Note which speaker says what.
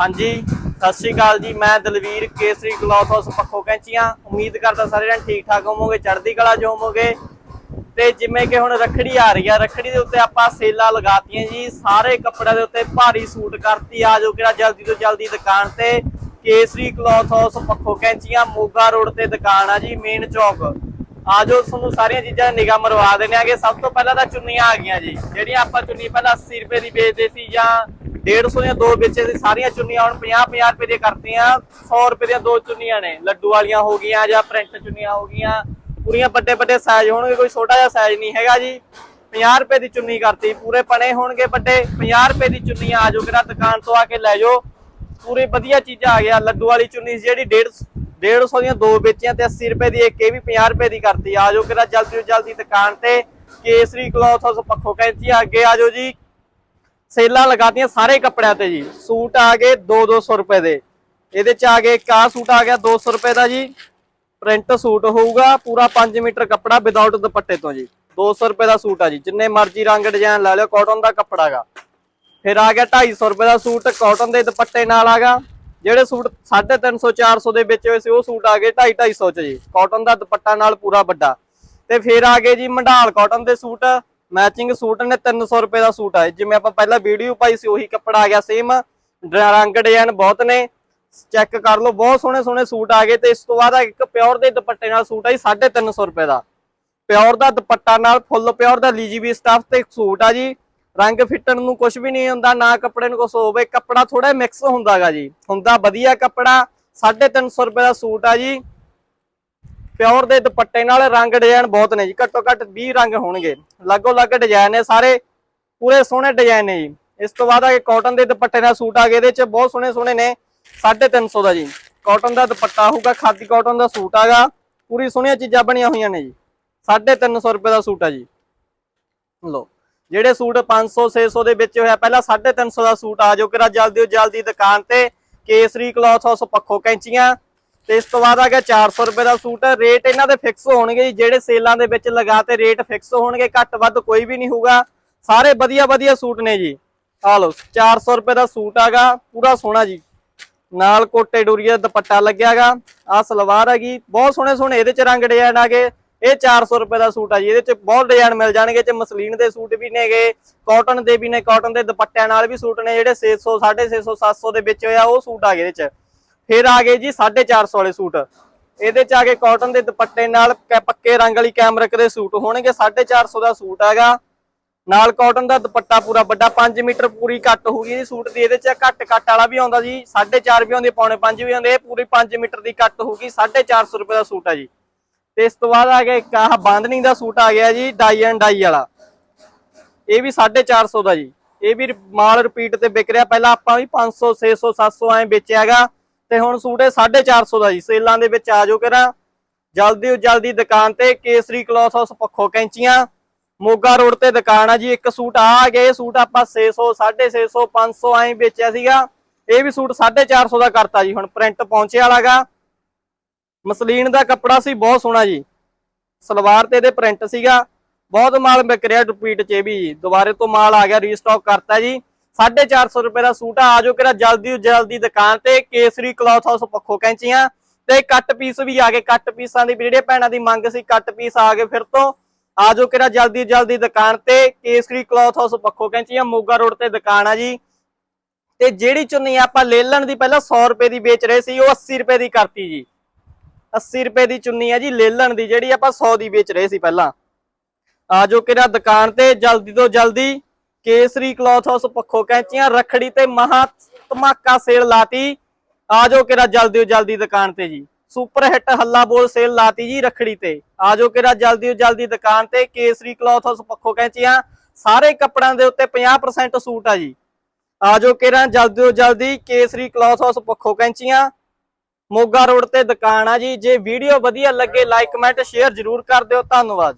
Speaker 1: ਹਾਂਜੀ, ਸਤਿ ਸ਼੍ਰੀ ਅਕਾਲ ਜੀ, ਮੈਂ ਦਲਵੀਰ ਕੇਸਰੀ ਕਲੌਥ ਹਾਊਸ ਪੱਖੋ ਕੈਂਚੀਆਂ। ਉਮੀਦ ਕਰਦਾ ਸਾਰੇ ਜਣ ਠੀਕ ਠਾਕ ਹੋਵੋਗੇ, ਚੜ੍ਹਦੀ ਕਲਾ ਚ ਹੋਵੋਗੇ। ਤੇ ਜਿਵੇਂ ਕਿ ਹੁਣ ਰੱਖੜੀ ਆ ਰਹੀ ਆ, ਰੱਖੜੀ ਦੇ ਉੱਤੇ ਆਪਾਂ ਸੇਲਾਂ ਲਗਾਤੀਆਂ ਜੀ, ਸਾਰੇ ਕੱਪੜਿਆਂ ਦੇ ਉੱਤੇ ਭਾਰੀ ਸੂਟ ਕਰਤੀ। ਆ ਜੋ ਕਿਹੜਾ ਜਲਦੀ ਤੋਂ ਜਲਦੀ ਦੁਕਾਨ ਤੇ, Kesari cloth house ਪੱਖੋ Kainchian, Moga road ਤੇ ਦੁਕਾਨ ਆ ਜੀ ਮੇਨ ਚੌਕ। ਆਜੋ ਤੁਹਾਨੂੰ ਸਾਰੀਆਂ ਚੀਜ਼ਾਂ ਨਿਗਾਹ ਮਰਵਾ ਦਿੰਦੇ ਆਗੇ। ਸਭ ਤੋਂ ਪਹਿਲਾਂ ਤਾਂ ਚੁੰਨੀਆਂ ਆ ਗਈਆਂ ਜੀ, ਜਿਹੜੀਆਂ ਆਪਾਂ ਚੁੰਨੀ ਪਹਿਲਾਂ 80 ਰੁਪਏ ਦੀ ਵੇਚਦੇ ਸੀ ਜਾਂ 150 ਦੀਆਂ ਦੋ ਵੇਚੇ ਸੀ, ਸਾਰੀਆਂ ਚੁੰਨੀਆਂ ਹੁਣ 50 50 ਰੁਪਏ ਦੀਆਂ ਕਰਤੀਆਂ। 100 ਰੁਪਏ ਦੀਆਂ ਦੋ ਚੁੰਨੀਆਂ ਨੇ, ਲੱਡੂ ਵਾਲੀਆਂ ਹੋ ਗਈਆਂ ਜਾਂ ਪ੍ਰਿੰਟ ਚੁੰਨੀਆਂ ਹੋ ਗਈਆਂ। ਪੂਰੀਆਂ ਵੱਡੇ ਵੱਡੇ ਸਾਈਜ਼ ਹੋਣਗੇ, ਕੋਈ ਛੋਟਾ ਜਿਹਾ ਸਾਈਜ਼ ਨਹੀਂ ਹੈਗਾ ਜੀ। 50 ਰੁਪਏ ਦੀ ਚੁੰਨੀ ਕਰਤੀ, ਪੂਰੇ ਪਣੇ ਹੋਣਗੇ ਵੱਡੇ। 50 ਰੁਪਏ ਦੀ ਚੁੰਨੀ ਆ ਜਾਓ ਕਿਰਾ ਦੁਕਾਨ ਤੋਂ ਆ ਕੇ ਲੈ ਜਾਓ। ਪੂਰੀ ਵਧੀਆ ਚੀਜ਼ਾਂ ਆ ਗਿਆ, ਲੱਡੂ ਵਾਲੀ ਚੁੰਨੀ ਸੀ ਜਿਹੜੀ 150 150 ਦੀਆਂ ਦੋ ਵੇਚੀਆਂ ਤੇ 80 ਰੁਪਏ ਦੀ ਇੱਕ, ਇਹ ਵੀ 50 ਰੁਪਏ ਦੀ ਕਰਤੀ। ਆ ਜਾਓ ਕਿਰਾ ਜਲਦੀ ਤੋਂ ਜਲਦੀ ਦੁਕਾਨ ਤੇ ਕੇਸਰੀ ਕਲੌਥ ਹਾਊਸ ਪੱਖੋ ਕੈਂਚੀ ਅੱਗੇ ਆ ਜਾਓ ਜੀ। ਸੇਲਾਂ ਲਗਾਤੀਆਂ ਸਾਰੇ ਕੱਪੜਿਆਂ ਤੇ ਜੀ। ਸੂਟ ਆ ਗਏ 2-200 ਰੁਪਏ ਦੇ। ਇਹਦੇ ਚ ਆ ਗਏ ਇੱਕ ਆਹ ਸੂਟ ਆ ਗਿਆ 200 ਰੁਪਏ ਦਾ ਜੀ। ਪ੍ਰਿੰਟ ਸੂਟ ਹੋਊਗਾ, ਪੂਰਾ 5 ਮੀਟਰ ਕੱਪੜਾ ਵਿਦਆਊਟ ਦੁਪੱਟੇ ਤੋਂ ਜੀ। 200 ਰੁਪਏ ਦਾ ਸੂਟ ਆ ਜੀ। ਜਿੰਨੇ ਮਰਜ਼ੀ ਰੰਗ ਡਿਜ਼ਾਈਨ ਲੈ ਲਿਓ ਕਾਟਨ ਦਾ ਕੱਪੜਾ ਹੈਗਾ ਫਿਰ ਆ ਗਿਆ 250 ਰੁਪਏ ਦਾ ਸੂਟ ਕਾਟਨ ਦੇ ਦੁਪੱਟੇ ਨਾਲ ਆਗਾ ਜਿਹੜੇ ਸੂਟ 350 400 ਦੇ ਵਿੱਚ ਹੋਏ ਸੀ, ਉਹ ਸੂਟ ਆ ਗਏ 250 250 ਚ ਜੀ। ਕਾਟਨ ਦਾ ਦੁਪੱਟਾ ਨਾਲ ਪੂਰਾ ਵੱਡਾ। ਤੇ ਫਿਰ ਆ ਗਏ ਜੀ ਮੰਡਾਲ ਕਾਟਨ ਦੇ ਸੂਟ। ਮੈਚਿੰਗ ਸੂਟ ਨੇ 300 ਰੁਪਏ ਦਾ ਸੂਟ ਆ ਜਿਵੇਂ ਆਪਾਂ ਪਹਿਲਾਂ ਵੀਡੀਓ ਪਾਈ ਸੀ, ਉਹੀ ਕੱਪੜਾ ਆ ਗਿਆ ਸੇਮ ਰੰਗ ਡਿਜ਼ਾਈਨ ਬਹੁਤ ਨੇ। ਚੈੱਕ ਕਰ ਲਓ, ਬਹੁਤ ਸੋਹਣੇ ਸੋਹਣੇ ਸੂਟ ਆ ਗਏ ਤੇ ਇਸ ਤੋਂ ਬਾਅਦ ਇੱਕ ਪਿਓਰ ਦੇ ਦੁਪੱਟੇ ਨਾਲ ਸੂਟ ਆ ਜੀ 350 ਰੁਪਏ ਦਾ। ਪਿਓਰ ਦਾ ਦੁਪੱਟਾ ਨਾਲ ਫੁੱਲ ਪਿਓਰ ਦਾ ਲੀਜੀਬੀ ਸਟਾਫ ਤੇ ਸੂਟ ਆ ਜੀ। ਰੰਗ ਫਿੱਟਣ ਨੂੰ ਕੁਝ ਵੀ ਨਹੀਂ ਹੁੰਦਾ, ਨਾ ਕੱਪੜੇ ਨੂੰ ਕੁਝ ਹੋਵੇ, ਕੱਪੜਾ ਥੋੜਾ ਮਿਕਸ ਹੁੰਦਾਗਾ ਜੀ। ਹੁੰਦਾ ਵਧੀਆ ਕੱਪੜਾ 350 ਰੁਪਏ ਦਾ ਸੂਟ ਆ ਜੀ। ਪਿਓਰ ਦੇ ਦੁਪੱਟੇ ਨਾਲ ਰੰਗ ਡਿਜ਼ਾਈਨ ਬਹੁਤ ਨੇ ਜੀ। ਘੱਟੋ ਘੱਟ 20 ਰੰਗ ਹੋਣਗੇ। ਲੱਗੋ ਲੱਗ ਡਿਜ਼ਾਈਨ ਨੇ ਸਾਰੇ, ਪੂਰੇ ਸੋਹਣੇ ਡਿਜ਼ਾਈਨ ਨੇ ਜੀ। ਇਸ ਤੋਂ ਬਾਅਦ ਆ ਕੇ ਕਾਟਨ ਦੇ ਦੁਪੱਟੇ ਨਾਲ ਸੂਟ ਆ ਗਏ ਇਹਦੇ ਚ ਬਹੁਤ ਸੋਹਣੇ ਸੋਹਣੇ ਨੇ 350 ਦਾ ਜੀ। ਕਾਟਨ ਦਾ ਦੁਪੱਟਾ ਹੋਊਗਾ, ਖਾਦੀ ਕਾਟਨ ਦਾ ਸੂਟ ਆਗਾ। ਪੂਰੀ ਸੋਹਣੀਆਂ ਚੀਜ਼ਾਂ ਬਣੀਆਂ ਹੋਈਆਂ ਨੇ ਜੀ। 350 ਰੁਪਏ ਦਾ ਸੂਟ ਆ ਜੀ। ਲੋ ਜਿਹੜੇ ਸੂਟ 500 600 ਦੇ ਵਿੱਚ ਹੋਇਆ, ਪਹਿਲਾਂ 350 ਦਾ ਸੂਟ ਆ ਜਾਓ ਕਿਰਾ ਜਲਦੀ ਤੋਂ ਜਲਦੀ ਦੁਕਾਨ ਤੇ ਕੇਸਰੀ ਕਲੌਥ ਹਾਊਸ ਪੱਖੋ ਕੈਂਚੀਆਂ ਤੇ ਇਸ ਤੋਂ ਬਾਅਦ ਆ ਗਿਆ 400 ਰੁਪਏ ਦਾ ਸੂਟ। ਰੇਟ ਇਹਨਾਂ ਦੇ ਫਿਕਸ ਹੋਣਗੇ ਜੀ, ਜਿਹੜੇ ਸੇਲਾਂ ਦੇ ਵਿੱਚ ਲਗਾ ਤੇ ਰੇਟ ਫਿਕਸ ਹੋਣਗੇ, ਘੱਟ ਵੱਧ ਕੋਈ ਵੀ ਨਹੀਂ ਹੋਊਗਾ। ਸਾਰੇ ਵਧੀਆ ਵਧੀਆ ਸੂਟ ਨੇ ਜੀ। ਆ ਲਓ 400 ਰੁਪਏ ਦਾ ਸੂਟ ਆਗਾ ਪੂਰਾ ਸੋਹਣਾ ਜੀ। ਨਾਲ ਕੋਟੇ ਡੋਰੀਆ ਦੁਪੱਟਾ ਲੱਗਿਆਗਾ ਆ ਸਲਵਾਰ ਹੈਗੀ ਬਹੁਤ ਸੋਹਣੇ ਸੋਹਣੇ ਇਹਦੇ ਚ ਰੰਗ ਡਿਜ਼ਾਈਨ ਆ ਗਏ। ਇਹ 400 ਰੁਪਏ ਦਾ ਸੂਟ ਆ ਜੀ, ਇਹਦੇ ਚ ਬਹੁਤ ਡਿਜ਼ਾਈਨ ਮਿਲ ਜਾਣਗੇ। ਚ ਮਸਲੀਨ ਦੇ ਸੂਟ ਵੀ ਨੇਗੇ ਕਾਟਨ ਦੇ ਵੀ ਨੇ ਕਾਟਨ ਦੇ ਦੁਪੱਟਿਆਂ ਨਾਲ ਵੀ ਸੂਟ ਨੇ। ਜਿਹੜੇ 600 650 700 ਦੇ ਵਿੱਚ ਹੋਇਆ ਉਹ ਸੂਟ ਆ ਗਏ ਇਹਦੇ ਚ। ਫਿਰ ਆ ਗਏ ਜੀ 450 ਵਾਲੇ ਸੂਟ। ਇਹਦੇ ਚ ਆ ਕੇ ਕਾਟਨ ਦੇ ਦੁਪੱਟੇ ਨਾਲ ਕ- ਪੱਕੇ ਰੰਗ ਵਾਲੀ ਕੈਮਰਕ ਦੇ ਸੂਟ ਹੋਣਗੇ। 450 ਦਾ ਸੂਟ ਹੈਗਾ। ਨਾਲ ਕਾਟਨ ਦਾ ਦੁਪੱਟਾ ਪੂਰਾ ਵੱਡਾ 5 ਮੀਟਰ ਪੂਰੀ ਕੱਟ ਹੋਊਗੀ ਜੀ ਸੂਟ ਦੀ। ਇਹਦੇ ਚ ਘੱਟ ਕੱਟ ਵਾਲਾ ਵੀ ਆਉਂਦਾ ਜੀ 4.5 ਵੀ ਆਉਂਦੇ, ਪੌਣੇ 5 ਵੀ ਆਉਂਦੇ। ਇਹ ਪੂਰੀ 5 ਮੀਟਰ ਦੀ ਕੱਟ ਹੋਊਗੀ 450 ਰੁਪਏ ਦਾ ਸੂਟ ਆ ਜੀ। ਤੇ ਇਸ ਤੋਂ ਬਾਅਦ ਆ ਗਿਆ ਇੱਕ ਆਹ ਬਾਂਧਣੀ ਦਾ ਸੂਟ ਆ ਗਿਆ ਜੀ ਡਾਈ ਐਂਡ ਡਾਈ ਵਾਲਾ। ਇਹ ਵੀ 450 ਦਾ ਜੀ। ਇਹ ਵੀ ਮਾਲ ਰਿਪੀਟ ਤੇ ਵਿਕ ਰਿਹਾ। ਪਹਿਲਾਂ ਆਪਾਂ ਵੀ 500 600 700 ਐ ਵੇਚਿਆਗਾ ਤੇ ਹੁਣ ਸੂਟ ਇਹ 450 ਦਾ ਜੀ, ਸੇਲਾਂ ਦੇ ਵਿੱਚ ਆ ਜਾਓ ਕਿਰਾ। ਜਲਦੀ ਤੋਂ ਜਲਦੀ ਦੁਕਾਨ ਤੇ Kesari cloth house ਪੱਖੋ Kainchian. Moga road ਤੇ ਦੁਕਾਨ ਆ ਜੀ, ਇੱਕ ਸੂਟ ਆ ਗਿਆ, ਇਹ ਸੂਟ ਆਪਾਂ 600 650 500 ਐਂ ਵੇਚਿਆ ਸੀਗਾ। ਇਹ ਵੀ ਸੂਟ 450 ਦਾ ਕਰਤਾ ਜੀ, ਹੁਣ ਪ੍ਰਿੰਟ ਪਹੁੰਚੇ ਵਾਲਾਗਾ। ਮਸਲੀਨ ਦਾ ਕੱਪੜਾ ਸੀ, ਬਹੁਤ ਸੋਹਣਾ ਜੀ। ਸਲਵਾਰ ਤੇ ਇਹਦੇ ਪ੍ਰਿੰਟ ਸੀਗਾ। ਬਹੁਤ ਮਾਲ ਵਿਕ ਰਿਹਾ ਰਿਪੀਟ 'ਚ ਇਹ ਵੀ ਜੀ। ਦੁਬਾਰੇ ਤੋਂ ਮਾਲ ਆ ਗਿਆ ਰੀਸਟਾਕ ਕਰਤਾ ਜੀ। 450 ਰੁਪਏ ਦਾ ਸੂਟ ਆ। ਆਜੋ ਕਿਰਾ ਜਲਦੀ ਤੋਂ ਜਲਦੀ ਦੁਕਾਨ ਤੇ, ਕੇਸਰੀ ਕਲੌਥ ਹਾਊਸ ਪੱਖੋ ਕੈਂਚੀਆਂ। ਤੇ ਕੱਟ ਪੀਸ ਵੀ ਆ ਗਏ। ਕੱਟ ਪੀਸਾਂ ਦੀ ਜਿਹੜੇ ਭੈਣਾਂ ਦੀ ਮੰਗ ਸੀ, ਕੱਟ ਪੀਸ ਆ ਗਏ ਫਿਰ ਤੋਂ। ਆਜੋ ਕਿਰਾ ਜਲਦੀ ਜਲਦੀ ਦੁਕਾਨ ਤੇ, Kesari cloth house ਪੱਖੋ Kainchian. Moga road ਤੇ ਦੁਕਾਨ ਆ ਜੀ। ਤੇ ਜਿਹੜੀ ਚੁੰਨੀ ਆਪਾਂ ਲੈ ਲੈਣ ਦੀ ਪਹਿਲਾਂ 100 ਰੁਪਏ ਦੀ ਵੇਚ ਰਹੇ ਸੀ, ਉਹ 80 ਰੁਪਏ ਦੀ ਕਰਤੀ ਜੀ। 80 ਰੁਪਏ ਦੀ ਚੁੰਨੀ ਆ ਜੀ ਲੈ ਲੈਣ ਦੀ ਜਿਹੜੀ ਆਪਾਂ 100 ਦੀ ਵੇਚ ਰਹੇ ਸੀ ਪਹਿਲਾਂ। ਆਜੋ ਕਿਰਾ ਦੁਕਾਨ ਤੇ, ਜਲਦੀ ਤੋਂ ਜਲਦੀ ਕੇਸਰੀ ਕਲੌਥ ਹਾਊਸ ਪੱਖੋ ਕੈਂਚੀਆਂ, ਰਖੜੀ ਤੇ ਮਹਾ ਧਮਾਕਾ ਸੇਲ ਲਾਤੀ। ਆਜੋ ਕਿਰਾ ਜਲਦੀ ਤੋਂ ਜਲਦੀ ਦੁਕਾਨ ਤੇ ਜੀ। ਸੁਪਰ ਹਿੱਟ ਹੱਲਾ ਬੋਲ ਸੇਲ ਲਾਤੀ ਜੀ ਰਖੜੀ ਤੇ। ਆਜੋ ਕਿਰਾ ਜਲਦੀ ਤੋਂ ਜਲਦੀ ਦੁਕਾਨ ਤੇ। ਕੇਸਰੀ ਕਲੌਥ ਹਾਊਸ ਪੱਖੋ ਕੈਂਚੀਆਂ। ਸਾਰੇ ਕੱਪੜਿਆਂ ਦੇ ਉੱਤੇ 50% ਸੂਟ ਆ ਜੀ। ਆਜੋ ਕਿਰਾ ਜਲਦੀ ਤੋਂ ਜਲਦੀ Kesari cloth house ਪੱਖੋ Kainchian. Moga road ਤੇ ਦੁਕਾਨ ਆ ਜੀ। ਜੇ ਵੀਡੀਓ ਵਧੀਆ ਲੱਗੇ ਲਾਈਕ ਕਮੈਂਟ ਸ਼ੇਅਰ ਜ਼ਰੂਰ ਕਰ ਦਿਓ। ਧੰਨਵਾਦ।